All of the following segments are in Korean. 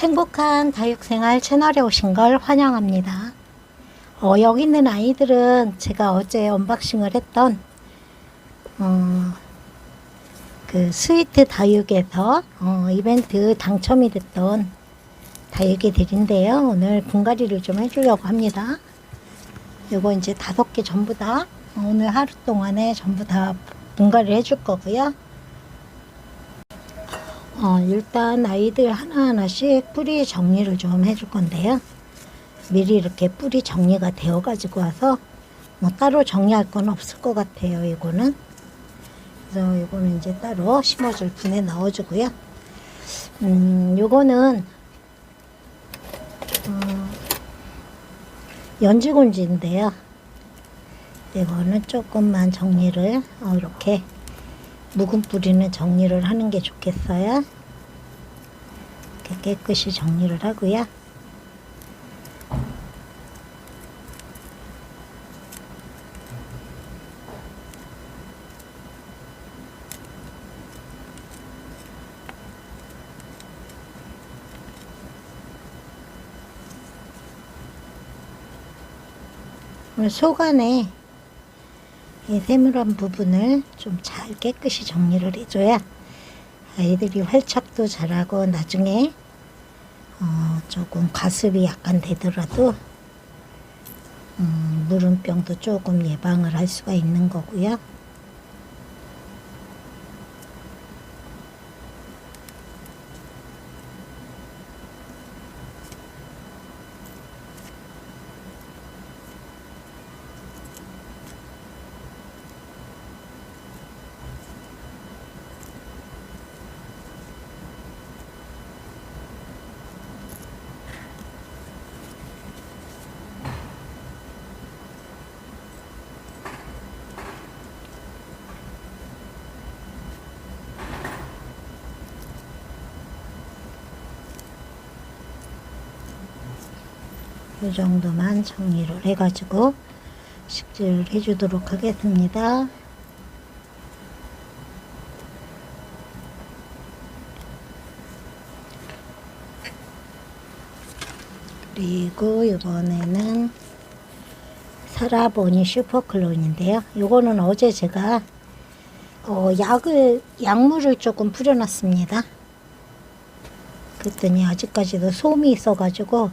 행복한 다육생활 채널에 오신 걸 환영합니다. 어, 여기 있는 아이들은 제가 어제 언박싱을 했던 어, 그 스위트 다육에서 어, 이벤트 당첨이 됐던 다육이들인데요. 오늘 분갈이를 좀 해주려고 합니다. 요거 이제 다섯 개 전부 다 오늘 하루 동안에 전부 다 분갈이를 해줄 거고요. 어, 일단 아이들 하나하나씩 뿌리 정리를 좀 해줄 건데요. 미리 이렇게 뿌리 정리가 되어 가지고 와서 뭐 따로 정리할 건 없을 것 같아요. 이거는 그래서 이거는 이제 따로 심어줄 분에 넣어주고요. 음, 요거는 어, 연지곤지인데요. 이거는 조금만 정리를 어, 이렇게 묵은 뿌리는 정리를 하는 게 좋겠어요. 깨끗이 정리를 하고요. 속 안에 이 세밀한 부분을 좀 잘 깨끗이 정리를 해줘야 아이들이 활착도 잘하고 나중에 어, 조금 가습이 약간 되더라도 음, 누름병도 조금 예방을 할 수가 있는 거고요. 이 정도만 정리를 해가지고 식재를 해주도록 하겠습니다. 그리고 이번에는 사라보니 슈퍼클론인데요. 이거는 어제 제가 어, 약을 약물을 조금 뿌려놨습니다. 그랬더니 아직까지도 솜이 있어가지고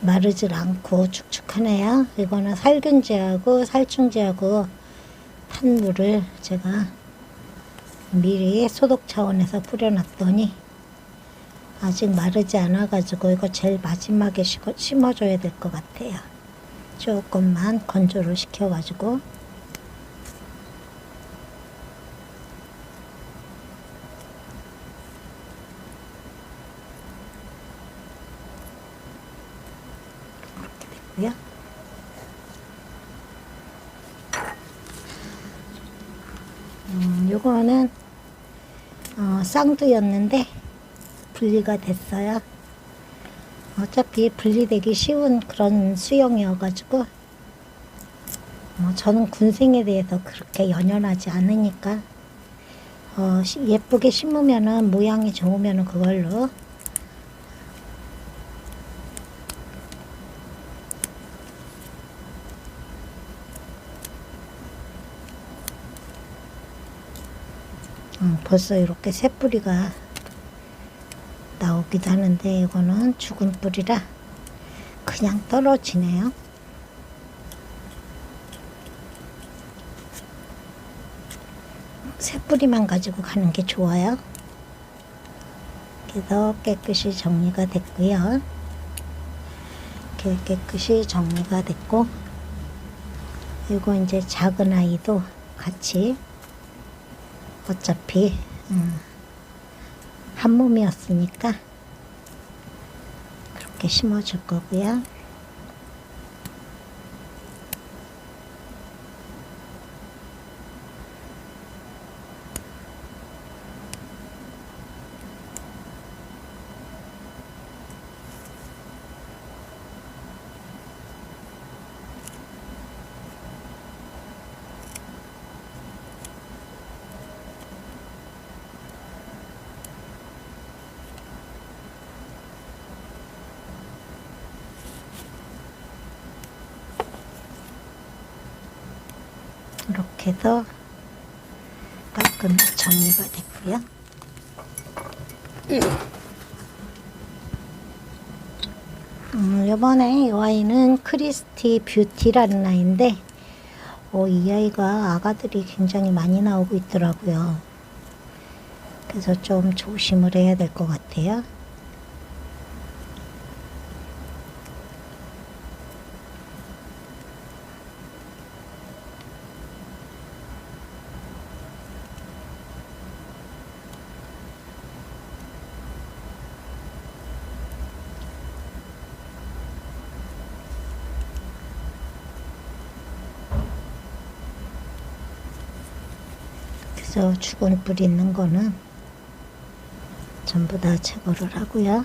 마르질 않고 축축하네요. 이거는 살균제하고 살충제하고 탄물을 제가 미리 소독 차원에서 뿌려놨더니 아직 마르지 않아가지고 이거 제일 마지막에 심어- 심어줘야 될 것 같아요. 조금만 건조를 시켜가지고 됐고요. 음, 요거는 어, 쌍두였는데 분리가 됐어요. 어차피 분리되기 쉬운 그런 수영이어가지고 뭐 저는 군생에 대해서 그렇게 연연하지 않으니까 어, 시- 예쁘게 심으면은 모양이 좋으면은 그걸로 음, 벌써 이렇게 새 뿌리가 나오기도 하는데 이거는 죽은 뿌리라 그냥 떨어지네요. 새 뿌리만 가지고 가는 게 좋아요. 그래서 깨끗이 정리가 됐고요. 이렇게 깨끗이 정리가 됐고 이거 이제 작은 아이도 같이 어차피 음, 한 몸이었으니까 그렇게 심어줄 거고요. 이렇게 해서 깔끔히 정리가 됐고요. 음, 이번에 이 아이는 크리스티 뷰티라는 아이인데 어, 이 아이가 아가들이 굉장히 많이 나오고 있더라고요. 그래서 좀 조심을 해야 될 것 같아요. 뿔 있는 거는 전부 다 제거를 하고요.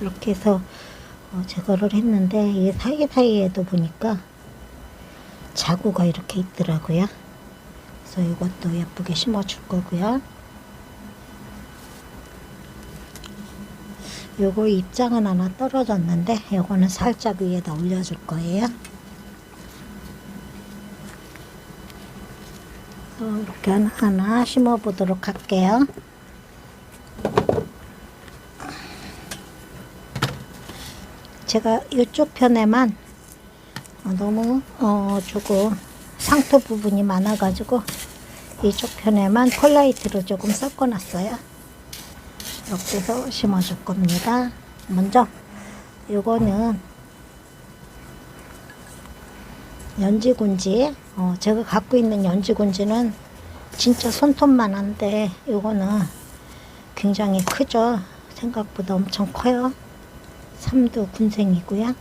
이렇게 해서 어, 제거를 했는데 이 사이사이에도 보니까 자구가 이렇게 있더라고요. 그래서 이것도 예쁘게 심어줄 거고요. 요거 입장은 하나 떨어졌는데 요거는 살짝 위에다 올려줄 거예요. 이렇게 하나 심어 보도록 할게요. 제가 이쪽 편에만 어, 너무 어 조금 상토 부분이 많아가지고 이쪽 편에만 폴라이트로 조금 섞어놨어요. 해서 심어줄 겁니다. 먼저 요거는 연지군지 어, 제가 갖고 있는 연지군지는 진짜 손톱만 한데 요거는 굉장히 크죠. 생각보다 엄청 커요. 삼두 군생이고요.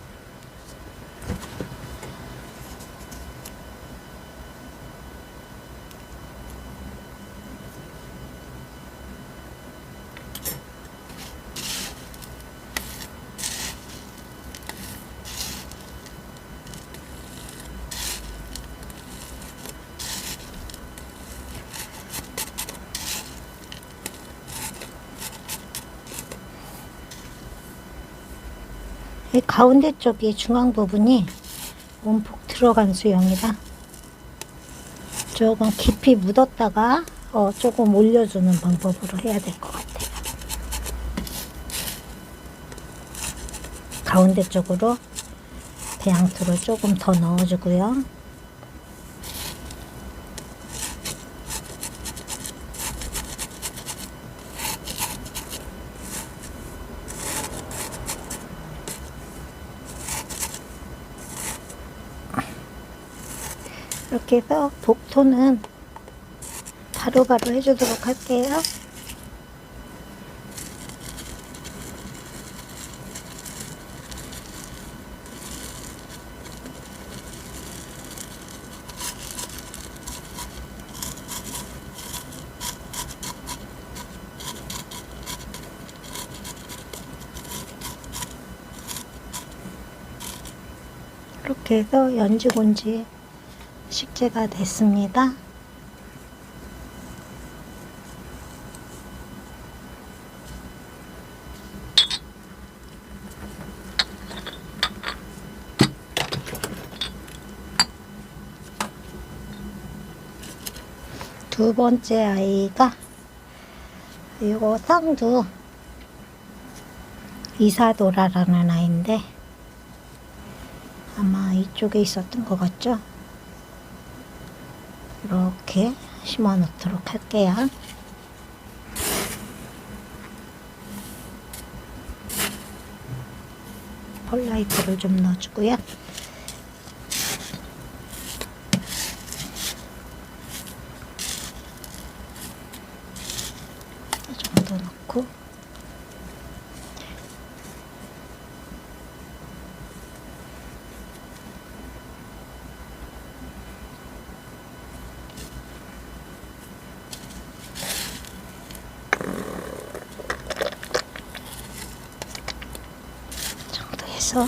이 가운데 쪽이 중앙 부분이 움푹 들어간 수영이라 조금 깊이 묻었다가 어, 조금 올려주는 방법으로 해야 될 것 같아요. 가운데 쪽으로 배양토를 조금 더 넣어주고요. 이렇게 해서 복토는 바로 바로 해주도록 할게요. 이렇게 해서 연지곤지 식재가 됐습니다. 두 번째 아이가 이거 쌍두 이사도라라는 아이인데 아마 이쪽에 있었던 것 같죠? 이렇게 심어 놓도록 할게요. 폴라이트를 좀 넣어주고요. 이 정도 넣고 이 정도 해서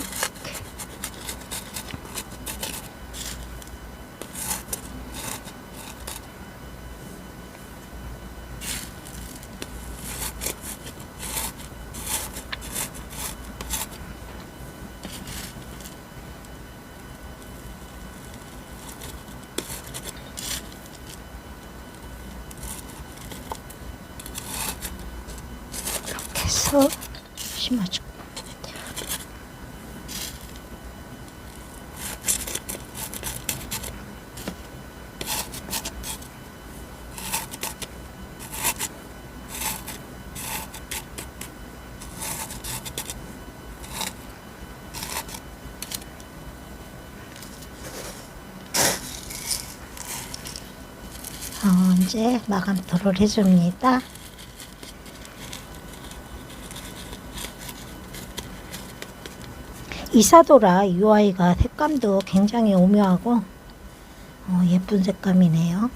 이렇게 더 심어줄 것 같아요. 어, 이제 마감토를 해줍니다. 이사도라 UI가 색감도 굉장히 오묘하고 어, 예쁜 색감이네요.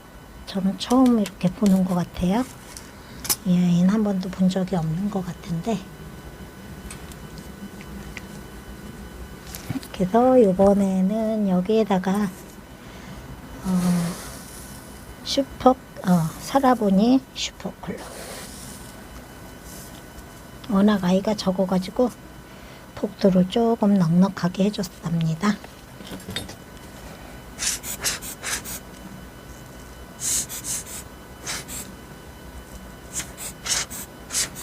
저는 처음 이렇게 보는 것 같아요. 이 아이는 한 번도 본 적이 없는 것 같은데 그래서 이번에는 여기에다가 어, 슈퍼 어, 살아보니 슈퍼 컬러 워낙 아이가 적어가지고 복도를 조금 넉넉하게 해줬답니다.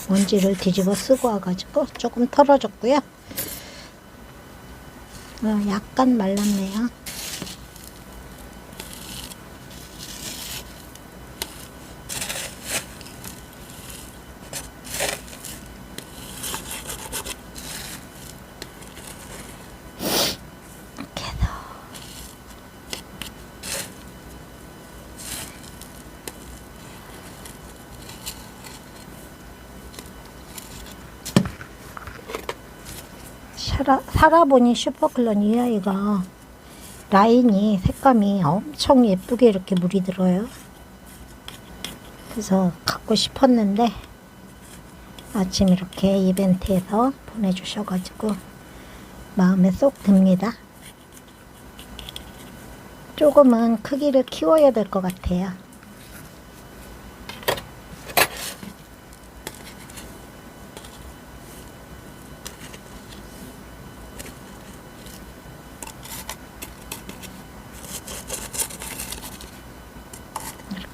먼지를 뒤집어 쓰고 와가지고 조금 털어줬고요. 어, 약간 말랐네요. 살아, 살아보니 슈퍼클런 이 아이가 라인이 색감이 엄청 예쁘게 이렇게 물이 들어요. 그래서 갖고 싶었는데 아침 이렇게 이벤트에서 보내주셔가지고 마음에 쏙 듭니다. 조금은 크기를 키워야 될 것 같아요.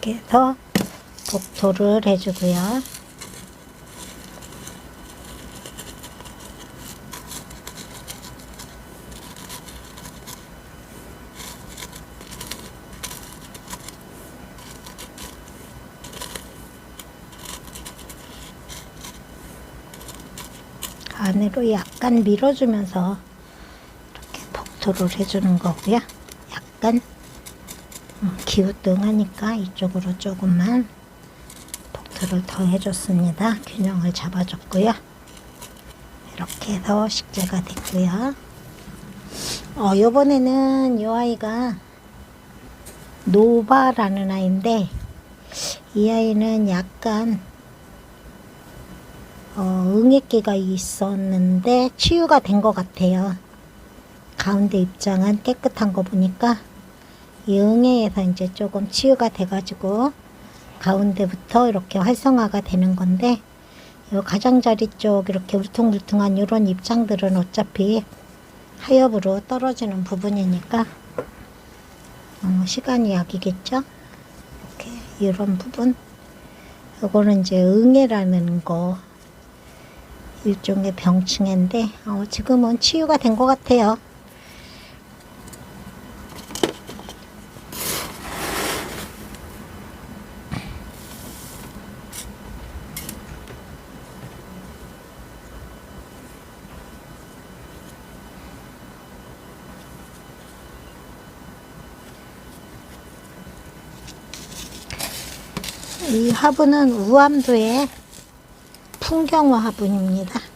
이렇게 해서 복토를 해주고요. 안으로 약간 밀어주면서 이렇게 복토를 해주는 거고요. 약간 음, 기우뚱하니까 이쪽으로 조금만 복토를 더 해줬습니다. 균형을 잡아줬고요. 이렇게 해서 식재가 됐고요. 어, 요번에는 요 아이가 노바라는 아이인데 이 아이는 약간 어, 응애기가 있었는데 치유가 된 것 같아요. 가운데 입장은 깨끗한 거 보니까 이 응애에서 이제 조금 치유가 돼가지고 가운데부터 이렇게 활성화가 되는 건데 요 가장자리 쪽 이렇게 울퉁불퉁한 이런 입장들은 어차피 하엽으로 떨어지는 부분이니까 어, 시간이 약이겠죠. 이렇게 이런 부분 요거는 이제 응애라는 거 일종의 병충해인데 어, 지금은 치유가 된 것 같아요. 이 화분은 우암도의 풍경화 화분입니다.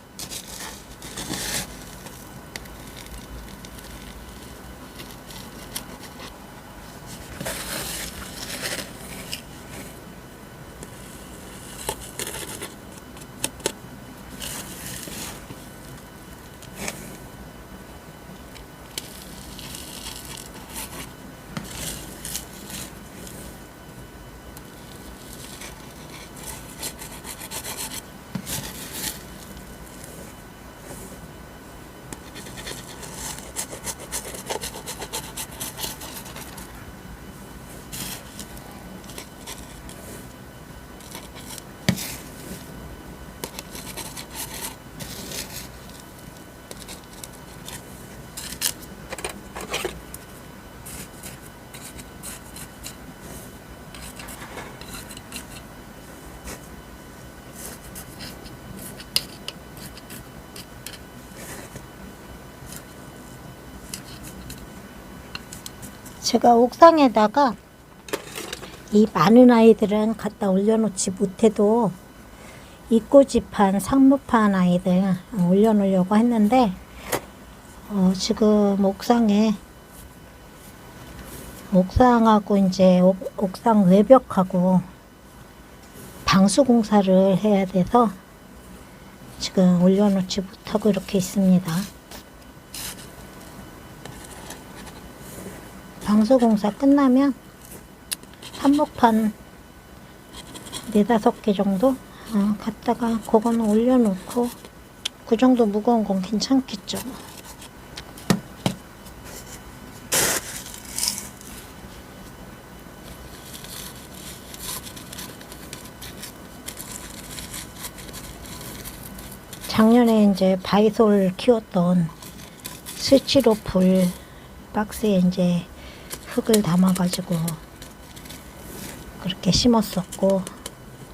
제가 옥상에다가 이 많은 아이들은 갖다 올려놓지 못해도 이꼬집한 상무판 아이들 올려놓으려고 했는데 어, 지금 옥상에 옥상하고 이제 옥, 옥상 외벽하고 방수 공사를 해야 돼서 지금 올려놓지 못하고 이렇게 있습니다. 방수 공사 끝나면 한복판 네다섯 개 정도 어, 갖다가 그거는 올려놓고 그 정도 무거운 건 괜찮겠죠. 작년에 이제 바이솔 키웠던 스치로폴 박스에 이제 흙을 담아가지고 그렇게 심었었고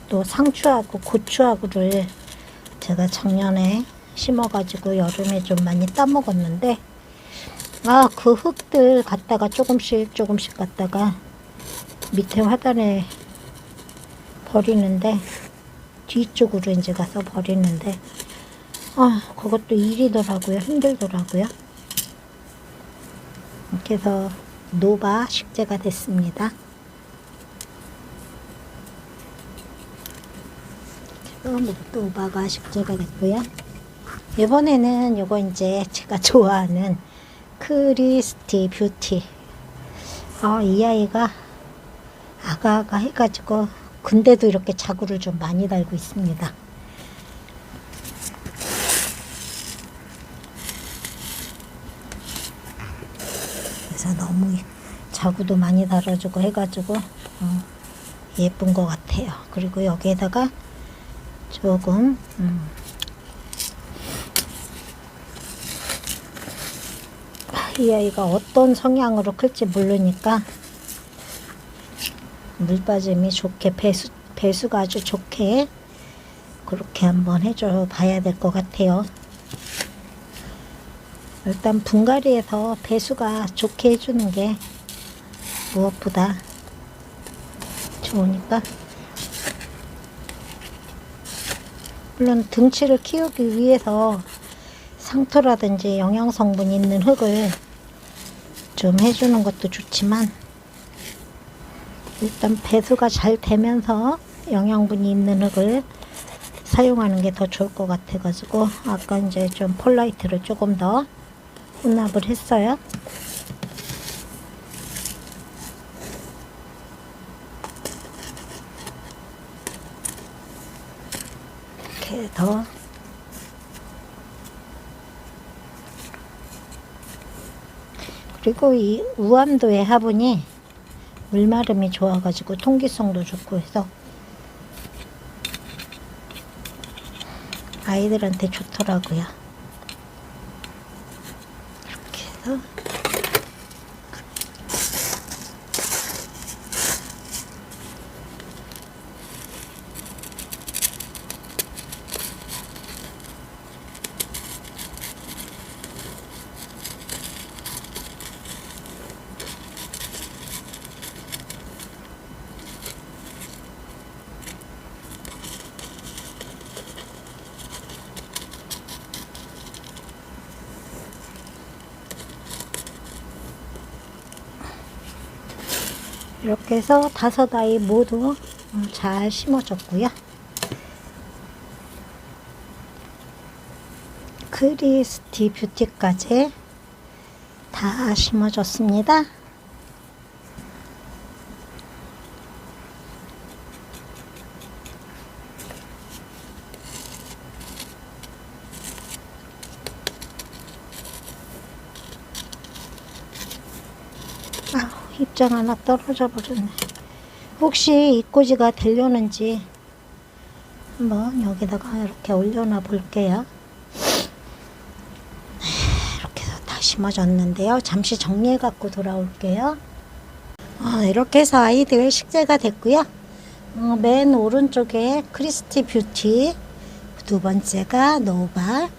또 상추하고 고추하고를 제가 작년에 심어가지고 여름에 좀 많이 따먹었는데 아 그 흙들 갖다가 조금씩 조금씩 갖다가 밑에 화단에 버리는데 뒤쪽으로 이제 가서 버리는데 아 그것도 일이더라고요. 힘들더라고요. 해서 노바 식재가 됐습니다. 지금 노바가 식재가 됐고요. 이번에는 요거 이제 제가 좋아하는 크리스티 뷰티. 아, 이 아이가 아가아가 해가지고 근데도 이렇게 자구를 좀 많이 달고 있습니다 그래서 너무 자구도 많이 달아주고 해가지고 어, 예쁜 것 같아요. 그리고 여기에다가 조금 음, 이 아이가 어떤 성향으로 클지 모르니까 물 빠짐이 좋게 배수 배수가 아주 좋게 그렇게 한번 해줘 봐야 될 것 같아요. 일단 분갈이에서 배수가 좋게 해주는 게 무엇보다 좋으니까. 물론 등치를 키우기 위해서 상토라든지 영양 성분 있는 흙을 좀 해주는 것도 좋지만 일단 배수가 잘 되면서 영양분이 있는 흙을 사용하는 게 더 좋을 것 같아 가지고 아까 이제 좀 폴라이트를 조금 더 혼납을 했어요. 이렇게 더 그리고 이 우암도의 화분이 물마름이 좋아가지고 통기성도 좋고 해서 아이들한테 좋더라고요. 이 이렇게 해서 다섯 아이 모두 어, 잘 심어졌고요. 크리스티 뷰티까지 다 심어졌습니다. 아, 입장 하나 떨어져 버렸네. 혹시 입꼬지가 되려는지 한번 여기다가 이렇게 올려놔 볼게요. 네, 이렇게 해서 다 심어졌는데요. 잠시 정리해 갖고 돌아올게요. 아, 이렇게 해서 아이들 식재가 됐고요. 어, 맨 오른쪽에 크리스티 뷰티, 두 번째가 노바,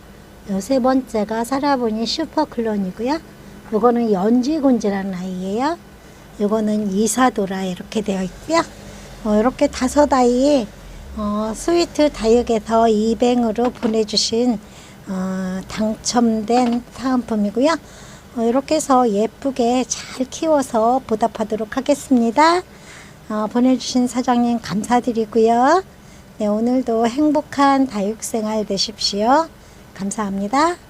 요세 번째가 사라보니 슈퍼 클론이고요. 요거는 연지곤지라는 아이예요. 요거는 이사도라 이렇게 되어 있고요. 어, 이렇게 다섯 아이 어, 스위트 다육에서 이뱅으로 보내주신 어, 당첨된 사은품이고요. 어, 이렇게 해서 예쁘게 잘 키워서 보답하도록 하겠습니다. 어, 보내주신 사장님 감사드리고요. 네, 오늘도 행복한 다육생활 되십시오. 감사합니다.